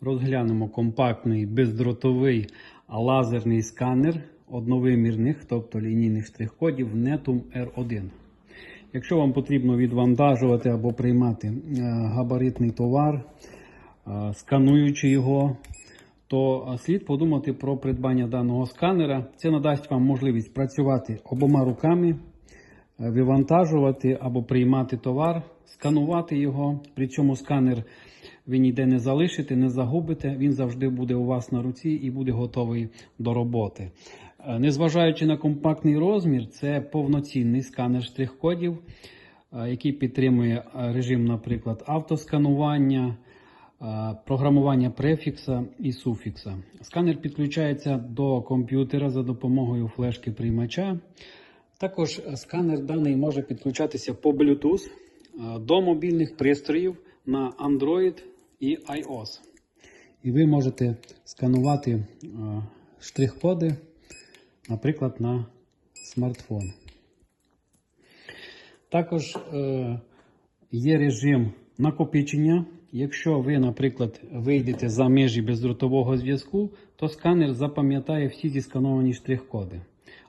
розглянемо компактний бездротовий лазерний сканер одновимірних, тобто лінійних штрих-кодів Netum R1. Якщо вам потрібно відвантажувати або приймати е, габаритний товар, е, скануючи його, то е, слід подумати про придбання даного сканера. Це надасть вам можливість працювати обома руками, вивантажувати або приймати товар, сканувати його. При цьому сканер ви ніде не залишите, не загубите. Він завжди буде у вас на руці і буде готовий до роботи. Е, Незважаючи на компактний розмір, це повноцінний сканер штрих-кодів, е, який підтримує е, режим, наприклад, автосканування, програмування префікса і суфікса. Сканер підключається до комп'ютера за допомогою флешки приймача. Також сканер даний може підключатися по Bluetooth до мобільних пристроїв на Android і iOS. І ви можете сканувати е, штрих-коди, наприклад, на смартфон. Також е, є режим накопичення. Якщо ви, наприклад, вийдете за межі бездротового зв'язку, то сканер запам'ятає всі зіскановані штрих-коди.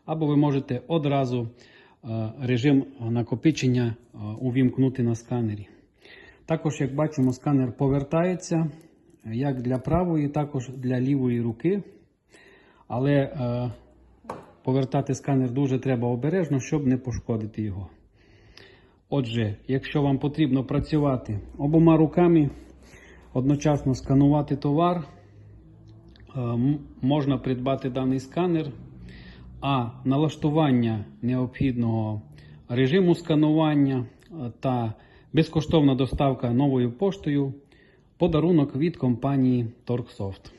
Або ви можете одразу е, режим накопичення увімкнути на сканері. Також, як бачимо, сканер повертається як для правої, також для лівої руки. Але е, повертати сканер дуже треба обережно, щоб не пошкодити його. Отже, якщо вам потрібно працювати обома руками, одночасно сканувати товар, е, можна придбати даний сканер, а налаштування необхідного режиму сканування е, та безкоштовна доставка новою поштою подарунок від компанії Торксофт.